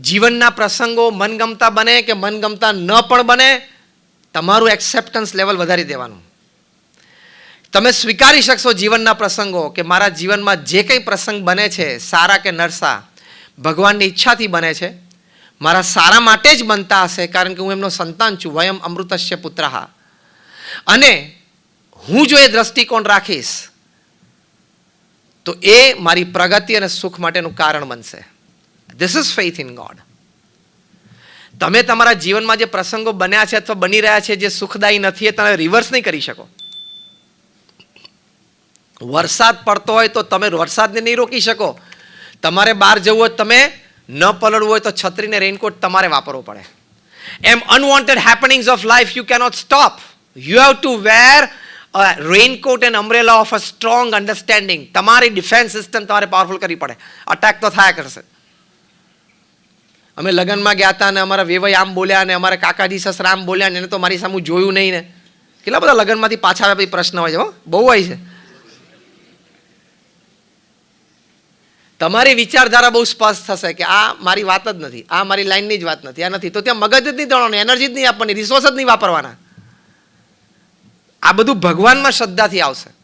જીવનના પ્રસંગો મનગમતા બને કે મનગમતા ન પણ બને, તમારું એક્સેપ્ટન્સ લેવલ વધારી દેવાનું. તમે સ્વીકારી શકશો જીવનના પ્રસંગો કે મારા જીવનમાં જે કંઈ પ્રસંગ બને છે, સારા કે નરસા, ભગવાનની ઈચ્છાથી બને છે, મારા સારા માટે જ બનતા હશે, કારણ કે હું એમનો સંતાન છું, વયમ અમૃતસ્ય પુત્રહા. અને હું જો એ દ્રષ્ટિકોણ રાખીશ, તો એ મારી પ્રગતિ અને સુખ માટેનું કારણ બનશે. This is faith in God તમે તમારા જીવનમાં જે પ્રસંગો બન્યા છે અથવા બની રહ્યા છે, જે સુખદાયી નથી, એ તમે રિવર્સ નહીં કરી શકો. વરસાદ પડતો હોય તો તમે વરસાદને નહીં રોકી શકો. તમારે બહાર જવું હોય તમે ન પલળવું હોય તો છત્રીને રેઇનકોટ તમારે વાપરવો પડે. એમ unwanted happenings of life you cannot stop you have to wear raincoat and umbrella of a strong understanding તમારી ડિફેન્સ સિસ્ટમ તમારે પાવરફુલ કરવી પડે. અટેક તો થયા કરશે. અમે લગ્નમાં ગયા હતા અને અમારા વેવાઈ આમ બોલ્યા અને અમારા કાકાજી સસરા આમ બોલ્યા ને એને તો મારી સામે જોયું નહીં ને. કેટલા બધા લગ્નમાંથી પાછા આવ્યા પછી પ્રશ્ન હોય છે બહુ હોય છે. તમારી વિચારધારા બહુ સ્પષ્ટ થશે કે આ મારી વાત જ નથી, આ મારી લાઈનની જ વાત નથી, આ નથી. તો ત્યાં મગજ જ નહીં દોડવાનું, એનર્જી જ નહીં આપવાની રિસોર્સ જ નહીં વાપરવાના. આ બધું ભગવાનમાં શ્રદ્ધાથી આવશે.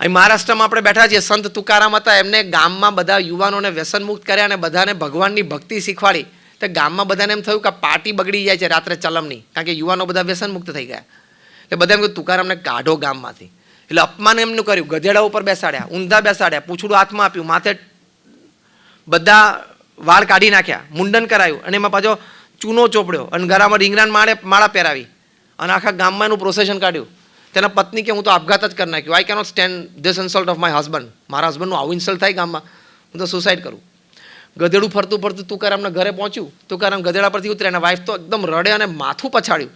અહીં મહારાષ્ટ્રમાં આપણે બેઠા છીએ. સંત તુકારામ હતા. એમને ગામમાં બધા યુવાનોને વ્યસન મુક્ત કર્યા અને બધાને ભગવાનની ભક્તિ શીખવાડી. તો ગામમાં બધાને એમ થયું કે પાર્ટી બગડી જાય છે રાત્રે ચલમની. કારણ કે યુવાનો બધા વ્યસન મુક્ત થઈ ગયા. એટલે બધા એમ કહ્યું તુકારામને કાઢો ગામમાંથી. એટલે અપમાન એમનું કર્યું. ગધેડા ઉપર બેસાડ્યા, ઊંધા બેસાડ્યા, પૂછડું હાથમાં આપ્યું, માથે બધા વાળ કાઢી નાખ્યા, મુંડન કરાયું અને એમાં પાછો ચૂનો ચોપડ્યો અને ગળામાં રીંગણાન માળે માળા પહેરાવી અને આખા ગામમાં એનું પ્રોસેશન કાઢ્યું. તેના પત્ની કે હું તો આપઘાત જ કરી નાખ્યું. I cannot stand this insult of my husband મારા હસબન્ડનું આવું ઇન્સલ્ટ થાય ગામમાં. હું તો સુસાઇડ કરું. ગધેડું ફરતું ફરતું તુકારામના ઘરે પહોંચ્યું. તુકારામ ગધેડા પરથી ઉતરે અને વાઈફ તો એકદમ રડે અને માથું પછાડ્યું.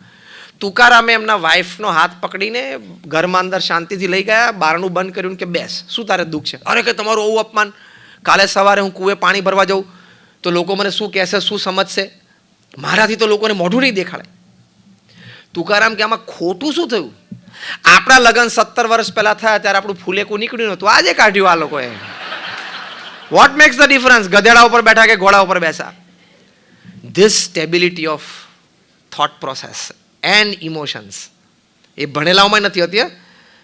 તુકારામે એમના વાઈફનો હાથ પકડીને ઘરમાં અંદર શાંતિથી લઈ ગયા, બારણું બંધ કર્યું કે બેસ, શું તારે દુઃખ છે? અરે કે તમારું આવું અપમાન. કાલે સવારે હું કૂએ પાણી ભરવા જાઉં. તો લોકો મને શું કહેશે, શું સમજશે? મારાથી તો લોકોને મોઢું નહીં દેખાડે. તુકારામ કે આમાં ખોટું શું થયું? આપણા લગ્ન સત્તર વર્ષ પહેલા થયા ત્યારે આપણું ફૂલેકું નીકળ્યું નહોતું. આજે કાઢ્યું આ લોકોએ. વોટ મેક્સ ધ ડિફરન્સ ગધેડા ઉપર બેઠા કે ઘોડા ઉપર બેસા? This stability of thought process and emotions એ ભણેલાઓમાં નથી હોતી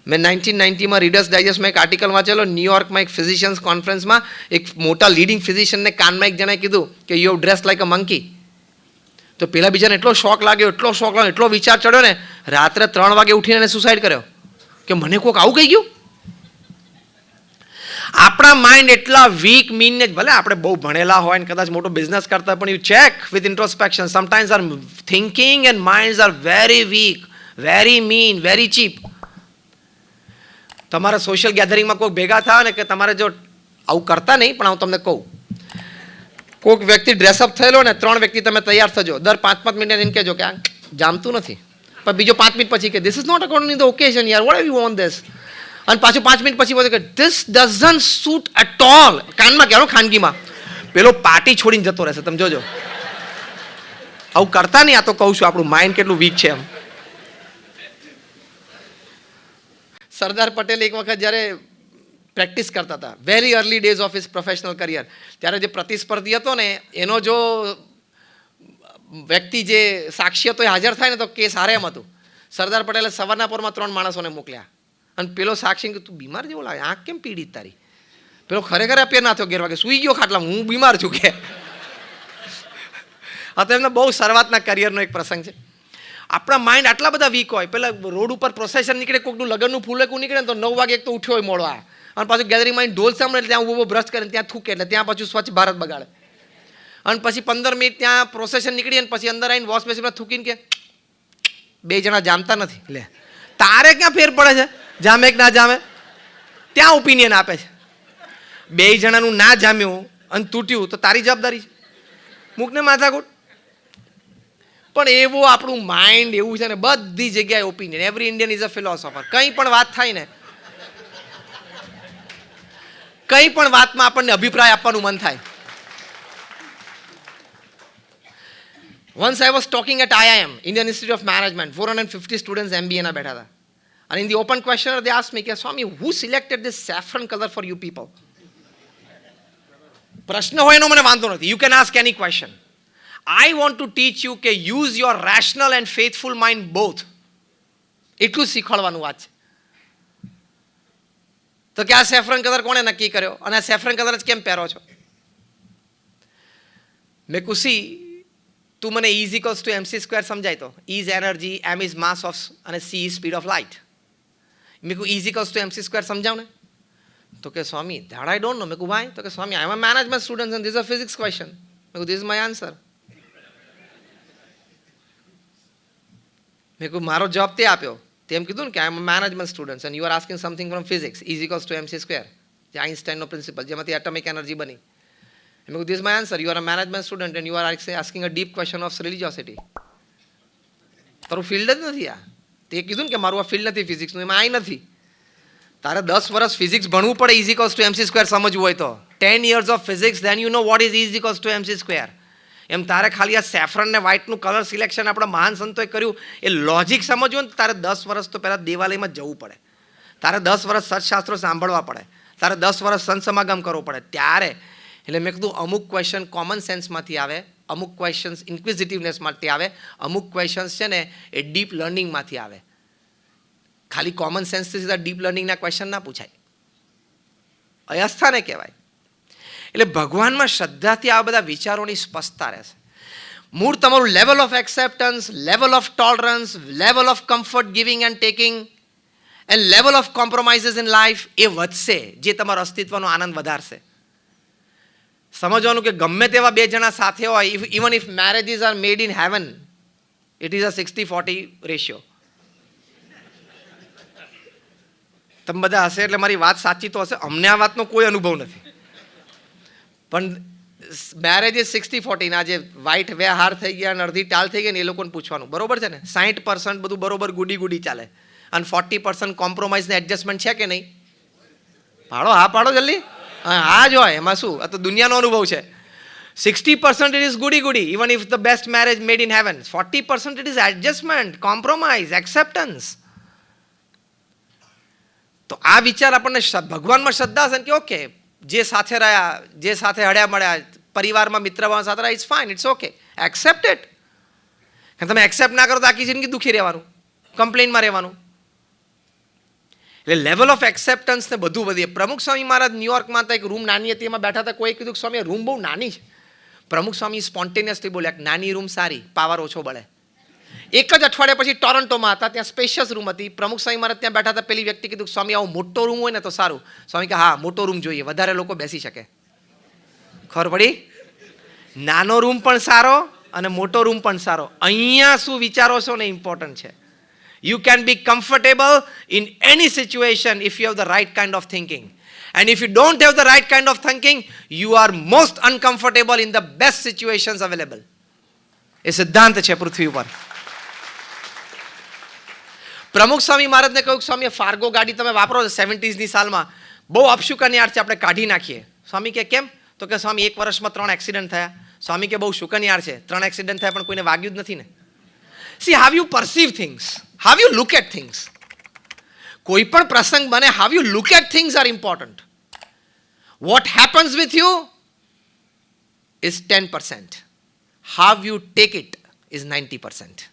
મેં નાઇન્ટીન નાઇન્ટીમાં રીડર્સ ડાયજેસ્ટમાં એક આર્ટિકલ વાંચેલો ન્યુયોર્કમાં એક ફિઝિશિયન્સ કોન્ફરન્સમાં એક મોટા લીડિંગ ફિઝિશિયનને કાનમાં એક જણાએ કીધું કે you dress like a monkey તો પેલા બીજાને એટલો શોખ લાગ્યો, એટલો શોખ લાગ્યો, એટલો વિચાર ચડ્યો ને, રાત્રે ત્રણ વાગે ઉઠીને એને સુસાઇડ કર્યો. કે મને કોઈક આવું કહી ગયું? આપણા માઇન્ડ એટલા વીક મીન ને, ભલે આપણે બહુ ભણેલા હોય ને કદાચ મોટો બિઝનેસ કરતા પણ you check with introspection sometimes are thinking and mind are very weak very mean very cheap તમારા સોશિયલ ગેધરિંગમાં કોઈ ભેગા થયા ને કે તમારે જો આવું કરતા નહીં, પણ હું તમને કહું કોઈક વ્યક્તિ ડ્રેસઅપ થયેલો ને ત્રણ વ્યક્તિ તમે તૈયાર થજો. દર પાંચ પાંચ મિનિટ એને કહેજો કે આ જામતું નથી. પણ બીજો પાંચ મિનિટ પછી કે this is not according the occasion યાર વોટ યુ વોન્ટ ધીસ અને પાછું પાંચ મિનિટ પછી બધું કે this doesn't suit at all કાનમાં કહેવાનું ખાનગીમાં. પેલો પાર્ટી છોડીને જતો રહેશે, તમે જોજો. આવું કરતા નહીં, આ તો કહું છું, આપણું માઇન્ડ કેટલું વીક છે એમ. સરદાર પટેલ એક વખત જ્યારે પ્રેક્ટિસ કરતા હતા. Very early days of his professional career ત્યારે જે પ્રતિસ્પર્ધી હતો ને, એનો જો વ્યક્તિ જે સાક્ષી હતો એ હાજર થાય ને, તો કેસ હારે એમ હતું. સરદાર પટેલે સવારના પોરમાં ત્રણ માણસોને મોકલ્યા. અને પેલો સાક્ષી તું બીમાર જેવો લાગે? આંખ કેમ પીડિત તારી? પેલો ખરેખર અપેર ના થયો ગેર વાગે. સૂઈ ગયો ખાટલા, હું બીમાર છું કે? આ તો એમનો બહુ શરૂઆતના કરિયરનો એક પ્રસંગ છે. આપણા માઇન્ડ આટલા બધા વીક હોય. પેલા રોડ ઉપર પ્રોસેસર નીકળે કોઈકનું લગ્નનું ફૂલેકું નીકળે ને, તો નવ વાગે એક તો ઉઠ્યો હોય મોડો અને પાછું ગેધરિંગમાં ઢોલ સાંભળે ત્યાં ઊભો બ્રશ કરે ત્યાં થૂકે એટલે ત્યાં પાછું સ્વચ્છ ભારત બગાડે. અને પછી પંદર મિનિટ ત્યાં પ્રોસેસન નીકળી અને પછી અંદર આવીને વોશ બેસીમાં થૂકીને કે બે જણા જામતા નથી. લે, તારે ક્યાં ફેર પડે છે? જામે કે ના જામે? ત્યાં ઓપિનિયન આપે છે. બે જણાનું ના જામ્યું અને તૂટ્યું તો તારી જવાબદારી છે. મૂકને માથાકૂટ. પણ એવું આપણું માઇન્ડ એવું છે ને બધી જગ્યાએ opinion every Indian is a philosopher કંઈ પણ વાત થાય ને કંઈ પણ વાતમાં આપણને અભિપ્રાય આપવાનું મન થાય. Once I was talking at IIM Indian Institute of Management four hundred fifty students એમબીએના બેઠા હતા. In the open question they ask me કે, Swami who selected this saffron colour for you people પ્રશ્ન હોય એનો મને વાંધો નથી. You can ask any question I want to teach you કે use your rational and faithful mind both એટલું શીખવાડવાનું વાત છે. તો કે આ સેફરન કલર કોણે નક્કી કર્યો? અને આ સેફરન કલર જ કેમ પહેરો છો? મેં કુસી તું મને is equals to MC square સમજાય તો? Is energy M is mass of અને C is speed of light મેં કહું is equals to MC square સમજાવ ને? તો કે, સ્વામી ધેડ આઈ ડોન્ટ નો મેં કહું ભાઈ તો કે, Swami I am management student this a physics question મેં કહું ધીઝ માય આન્સર મેં કહું મારો જવાબ તે આપ્યો. તેમ કીધું ને કે I am management student and you are asking something from physics is equals to MC square જે આઇન્સ્ટાઇનનો પ્રિન્સિપલ જેમાંથી એટમિક એનર્જી બની. એમ કીધું this my answer you are a management student and you are asking a deep question of religiosity તારું field જ નથી આ. તે કીધું ને કે મારું આ ફિલ્ડ નથી ફિઝિક્સનું એમાં આઈ નથી. તારે દસ વર્ષ ફિઝિક્સ ભણવું પડે is equals to MC square સમજવું હોય તો. Ten years of physics then you know what is is equals to MC square એમ તારે ખાલી આ સેફરન ને વ્હાઇટનું કલર સિલેક્શન આપણા મહાન સંતોએ કર્યું. એ લોજિક સમજવું ને તારે દસ વર્ષ તો પહેલાં દેવાલયમાં જવું પડે. તારે દસ વર્ષ સત્શાસ્ત્રો સાંભળવા પડે. તારે દસ વર્ષ સંત સમાગમ કરવો પડે. ત્યારે એટલે મેં કીધું અમુક ક્વેશ્ચન કોમન સેન્સમાંથી આવે, અમુક ક્વેશ્ચન્સ ઇન્ક્વિઝિટિવનેસમાંથી આવે, અમુક ક્વેશ્ચન્સ છે ને એ ડીપ લર્નિંગમાંથી આવે. ખાલી કોમન સેન્સથી સીધા ડીપ લર્નિંગના ક્વેશ્ચન ના પૂછાય. અયસ્થાને કહેવાય. એટલે ભગવાનમાં શ્રદ્ધાથી આ બધા વિચારોની સ્પષ્ટતા રહેશે મૂળ તમારું level of acceptance level of tolerance level of comfort giving and taking and level of compromises in life એ વધશે, જે તમારો અસ્તિત્વનો આનંદ વધારશે. સમજવાનું કે ગમે તેવા બે જણા સાથે હોય even if marriages are made in heaven it is a sixty forty ratio તમે બધા હશે એટલે મારી વાત સાચી તો હશે, અમને આ વાતનો કોઈ અનુભવ નથી. પણ મેરેજ એ સિક્સટી ફોર્ટીના જે વ્હાઈટ વે હાર થઈ ગયા અને અડધી ટાલ થઈ ગઈ ને એ લોકોને પૂછવાનું. બરોબર છે ને? સાઠ પર્સન્ટ બધું બરોબર ગુડી ગુડી ચાલે. અને ફોર્ટી પર્સન્ટ કોમ્પ્રોમાઇઝ ને એડજસ્ટમેન્ટ છે કે નહીં? પાડો હા પાડો જલ્દી. હા જ હોય. એમાં શું? આ તો દુનિયાનો અનુભવ છે. Sixty percent it is goody goody even if the best marriage made in heaven forty percent it is adjustment compromise acceptance તો આ વિચાર આપણને ભગવાનમાં શ્રદ્ધા છે કે ઓકે જે સાથે રહ્યા, જે સાથે હળ્યા મળ્યા, પરિવારમાં મિત્રભાવ સાથે રહ્યા it's fine it's okay accept it તમે એક્સેપ્ટ ના કરો તો આખી જિંદગી દુઃખી રહેવાનું કમ્પ્લેનમાં રહેવાનું. એટલે લેવલ ઓફ એક્સેપ્ટન્સ ને બધું વધીએ પ્રમુખ સ્વામી મહારાજ ન્યુયોર્કમાં હતા એક રૂમ નાની હતી, એમાં બેઠા હતા, કોઈ કીધું સ્વામી રૂમ બહુ નાની છે. પ્રમુખ સ્વામી સ્પોન્ટેનિયસલી બોલ્યા નાની રૂમ સારી પાવર ઓછો બળે. એક જ અઠવાડિયા પછી ટોરન્ટોમાં હતા, ત્યાં સ્પેશિયસ રૂમ હતી. પ્રમુખ સ્વામી મહારાજ ત્યાં બેઠા હતા, પેલી વ્યક્તિ કીધું, સ્વામી, આવો મોટો રૂમ હોય ને તો સારું. સ્વામી કે, હા, મોટો રૂમ જોઈએ, વધારે લોકો બેસી શકે. ખબર પડી? નાનો રૂમ પણ સારો અને મોટો રૂમ પણ સારો. અહીંયા શું વિચારો છો ને ઇમ્પોર્ટન્ટ છે. You can be comfortable in any situation if you have the right kind of thinking and if you don't have the right kind of thinking you are most uncomfortable in the best situations available એ સિદ્ધાંત છે પૃથ્વી ઉપર. પ્રમુખ સ્વામી મહારાજને કહ્યું સ્વામી Fargo ગાડી તમે વાપરો છો સેવન્ટીઝની સાલમાં. બહુ અપશુકનિયાર છે, આપણે કાઢી નાખીએ. સ્વામી કે કેમ? તો કે સ્વામી, એક વર્ષમાં ત્રણ એક્સિડન્ટ થયા. સ્વામી કે બહુ શુકનિયાર છે, ત્રણ એક્સિડન્ટ થયા પણ કોઈને વાગ્યું જ નથી ને. See how you perceive things how you look at things કોઈ પણ પ્રસંગ બને how you look at things are important what happens with you is ten percent how you take it is ninety percent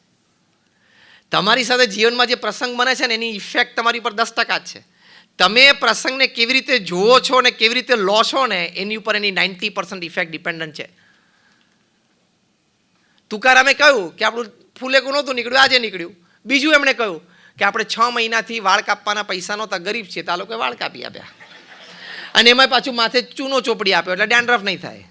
તમારી સાથે જીવનમાં જે પ્રસંગ બને છે ને, એની ઇફેક્ટ તમારી ઉપર દસ ટકા જ છે. તમે પ્રસંગને કેવી રીતે જુઓ છો ને, કેવી રીતે લો છો ને, એની ઉપર એની નાઇન્ટી પર્સન્ટ ઇફેક્ટ ડિપેન્ડન્ટ છે. તુકારામે કહ્યું કે આપણું ફૂલેકું નહોતું નીકળ્યું, આજે નીકળ્યું. બીજું એમણે કહ્યું કે આપણે છ મહિનાથી વાળ કાપવાના પૈસા નહોતા, ગરીબ છે તો આ લોકોએ વાળ કાપી આપ્યા. અને એમાં પાછું માથે ચૂનો ચોપડી આપ્યો, એટલે ડેન્ડ્રફ નહીં થાય.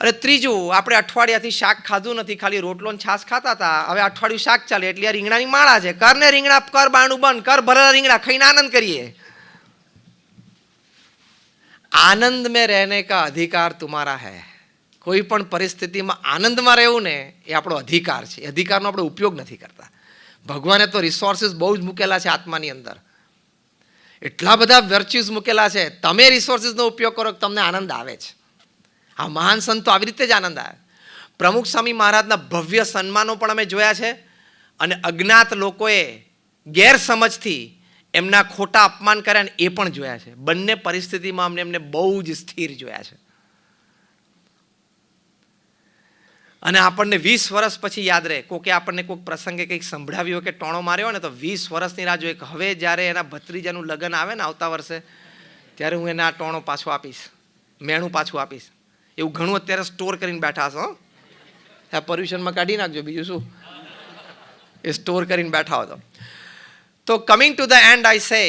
અને ત્રીજું, આપણે અઠવાડિયાથી શાક ખાધું નથી, ખાલી રોટલો ને છાશ ખાતા હતા. હવે અઠવાડિયું શાક ચાલે, એટલે આ રીંગણાની માળા છે. કર ને રીંગણા, કર બાણું બંધ, કર ભરેલા રીંગણા, ખાઈને આનંદ કરીએ. આનંદ મેં રહેને કા અધિકાર તુમારા હૈ. કોઈ પણ પરિસ્થિતિમાં આનંદમાં રહેવું ને, એ આપણો અધિકાર છે. અધિકારનો આપણે ઉપયોગ નથી કરતા. ભગવાને તો રિસોર્સિસ બહુ જ મૂકેલા છે આત્માની અંદર. એટલા બધા વર્ચ્યુઝ મૂકેલા છે. તમે રિસોર્સિસનો ઉપયોગ કરો તમને આનંદ આવે છે. આ મહાન સંતો આવી રીતે જ આનંદ આવે. પ્રમુખ સ્વામી મહારાજના ભવ્ય સન્માનો પણ અમે જોયા છે અને અજ્ઞાત લોકોએ ગેરસમજથી એમના ખોટા અપમાન કર્યા ને એ પણ જોયા છે. બંને પરિસ્થિતિમાં અમને એમને બહુ જ સ્થિર જોયા છે. અને આપણને વીસ વર્ષ પછી યાદ રહે, કોકે આપણને કોઈક પ્રસંગે કંઈક સંભળાવ્યું કે ટોણો માર્યો ને તો વીસ વર્ષની રાહ જોઈએ હવે જ્યારે એના ભત્રીજાનું લગ્ન આવે ને આવતા વર્ષે, ત્યારે હું એને આ ટોણો પાછો આપીશ, મેણું પાછું આપીશ. એવું ઘણું અત્યારે સ્ટોર કરીને બેઠા છો. આ પર્યુષનમાં કાઢી નાખજો બીજું શું? એ સ્ટોર કરીને બેઠા હતો તો coming to the end I say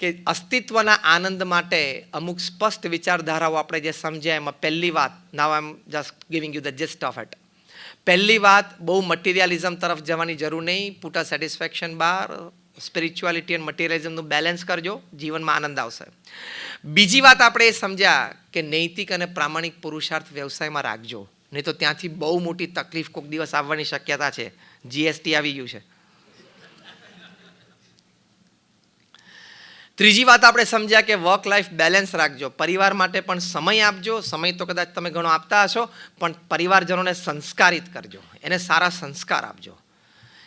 કે અસ્તિત્વના આનંદ માટે અમુક સ્પષ્ટ વિચારધારાઓ આપણે જે સમજ્યા, એમાં પહેલી વાત now I am just giving you the just of it પહેલી વાત, બહુ મટીરિયાલિઝમ તરફ જવાની જરૂર નહીં પૂટા સેટિસ્ફેક્શન બાર સ્પિરિચ્યુઆલિટી એન્ડ મટીરિયલિઝમનું બેલેન્સ કરજો, જીવનમાં આનંદ આવશે. બીજી વાત આપણે એ સમજ્યા કે નૈતિક અને પ્રામાણિક પુરુષાર્થ વ્યવસાયમાં રાખજો. નહીં તો ત્યાંથી બહુ મોટી તકલીફ કોઈક દિવસ આવવાની શક્યતા છે. જીએસટી આવી ગયું છે. ત્રીજી વાત આપણે સમજ્યા કે વર્ક લાઈફ બેલેન્સ રાખજો. પરિવાર માટે પણ સમય આપજો. સમય તો કદાચ તમે ઘણો આપતા હશો, પણ પરિવારજનોને સંસ્કારિત કરજો. એને સારા સંસ્કાર આપજો.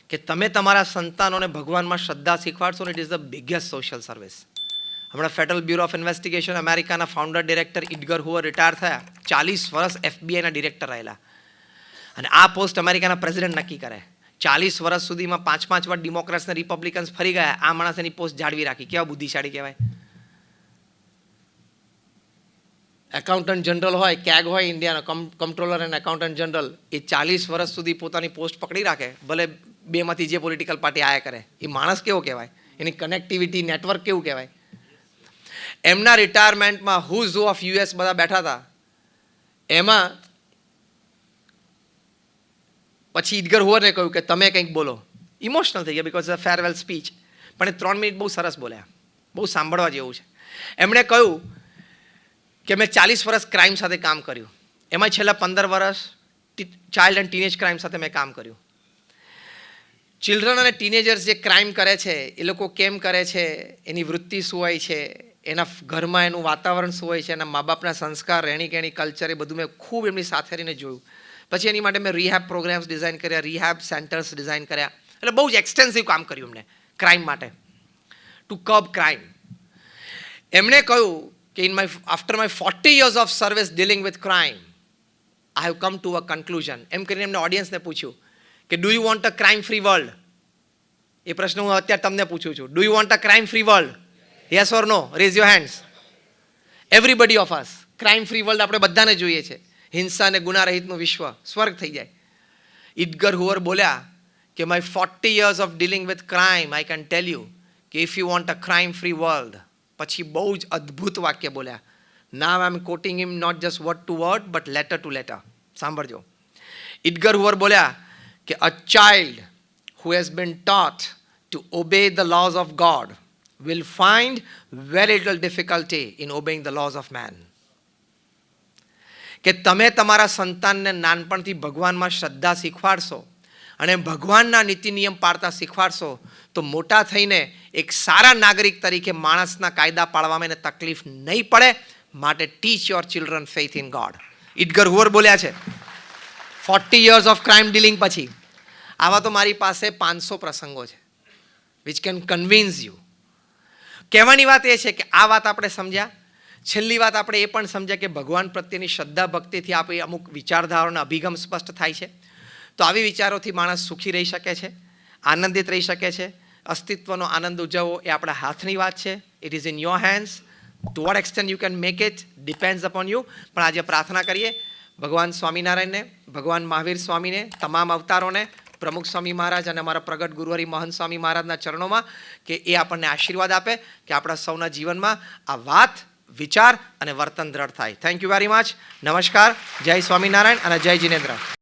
કે તમે તમારા સંતાનોને ભગવાનમાં શ્રદ્ધા શીખવાડશો ને it is the biggest social service હમણાં ફેડરલ બ્યુરો ઓફ ઇન્વેસ્ટિગેશન અમેરિકાના founder director Edgar Hoover retire થયા. ચાલીસ વર્ષ એફબીઆઈના ડિરેક્ટર રહેલા. અને આ પોસ્ટ અમેરિકાના પ્રેસિડેન્ટ નક્કી કરે. ચાલીસ વર્ષ સુધીમાં પાંચ પાંચ વાર ડેમોક્રેટ્સ ને રિપબ્લિકન્સ ફરી ગયા. આ માણસ એની પોસ્ટ જાળવી રાખી. કેવા બુદ્ધિશાળી કહેવાય. એકાઉન્ટન્ટ જનરલ હોય કેગ હોય ઇન્ડિયાનો comptroller and accountant general એ ચાલીસ વર્ષ સુધી પોતાની પોસ્ટ પકડી રાખે. ભલે બેમાંથી જે પોલિટિકલ પાર્ટી આયા કરે, એ માણસ કેવો કહેવાય? એની કનેક્ટિવિટી નેટવર્ક કેવું કહેવાય? એમના રિટાયરમેન્ટમાં હુઝ ઓફ યુએસ બધા બેઠા હતા. એમાં પછી ઈદગર હોવરને કહ્યું કે તમે કંઈક બોલો. ઇમોશનલ થઈ ગયા બિકોઝ ફેરવેલ સ્પીચ પણ એ ત્રણ મિનિટ બહુ સરસ બોલ્યા. બહુ સાંભળવા જેવું છે. એમણે કહ્યું કે મેં ચાલીસ વર્ષ ક્રાઇમ સાથે કામ કર્યું. એમાં છેલ્લા પંદર વર્ષ ચાઇલ્ડ એન્ડ ટીનેજ ક્રાઇમ સાથે મેં કામ કર્યું. ચિલ્ડ્રન અને ટીનેજર્સ જે ક્રાઇમ કરે છે, એ લોકો કેમ કરે છે, એની વૃત્તિ શું હોય છે, એના ઘરમાં એનું વાતાવરણ શું હોય છે, એના મા બાપના સંસ્કાર રહેણી કહેણી કલ્ચર એ બધું મેં ખૂબ એમની સાથે રહીને જોયું. પછી એની માટે મેં રિહેબ પ્રોગ્રામ્સ ડિઝાઇન કર્યા રિહેબ સેન્ટર્સ ડિઝાઇન કર્યા. એટલે બહુ જ એક્સટેન્સિવ કામ કર્યું એમને ક્રાઇમ માટે. ટુ કબ ક્રાઇમ એમણે કહ્યું કે in my after my forty years of service dealing with crime I have come to a conclusion એમ કરીને એમને ઓડિયન્સને પૂછ્યું કે do you want a crime free world એ પ્રશ્ન હું અત્યારે તમને પૂછું છું. Do you want a crime free world yes or no raise your hands everybody of us crime free world આપણે બધાને જોઈએ છે. હિંસા અને ગુના રહિતનું વિશ્વ સ્વર્ગ થઈ જાય. ઇદગર હુઅર બોલ્યા કે my forty years of dealing with crime I can tell you કે if you want a crime free world પછી બહુ જ અદ્ભુત વાક્ય બોલ્યા. Now I am quoting him not just word to word but letter to letter સાંભળજો. Edgar Hoover બોલ્યા કે a child who has been taught to obey the laws of God will find very little difficulty in obeying the laws of man. કે તમે તમારા સંતાનને નાનપણથી ભગવાનમાં શ્રદ્ધા શીખવાડશો અને ભગવાનના નીતિ નિયમ પાળતા શીખવાડશો, તો મોટા થઈને એક સારા નાગરિક તરીકે માણસના કાયદા પાળવામાં એને તકલીફ નહીં પડે. માટે teach your children faith in God Edgar Hoover બોલ્યા છે. Forty years of crime dealing પછી આવા તો મારી પાસે પાંચસો પ્રસંગો છે વિચ કેન કન્વિન્સ યુ કહેવાની વાત એ છે કે આ વાત આપણે સમજ્યા. છેલ્લી વાત આપણે એ પણ સમજ્યા કે ભગવાન પ્રત્યેની શ્રદ્ધા ભક્તિથી આપણી અમુક વિચારધારાનો અભિગમ સ્પષ્ટ થાય છે. તો આવી વિચારોથી માણસ સુખી રહી શકે છે, આનંદિત રહી શકે છે. અસ્તિત્વનો આનંદ ઉજવવો એ આપણા હાથની વાત છે. It is in your hands to what extent you can make it depends upon you પણ આજે પ્રાર્થના કરીએ, ભગવાન સ્વામિનારાયણને, ભગવાન મહાવીર સ્વામીને, તમામ અવતારોને પ્રમુખ સ્વામી મહારાજ અને અમારા પ્રગટ ગુરુવારી મહંત સ્વામી મહારાજના ચરણોમાં કે એ આપણને આશીર્વાદ આપે કે આપણા સૌના જીવનમાં આ વાત, વિચાર અને વર્તન દ્રઢ થાય. થેન્ક યુ વેરી મચ નમસ્કાર. જય સ્વામિનારાયણ અને જય જિનેન્દ્ર.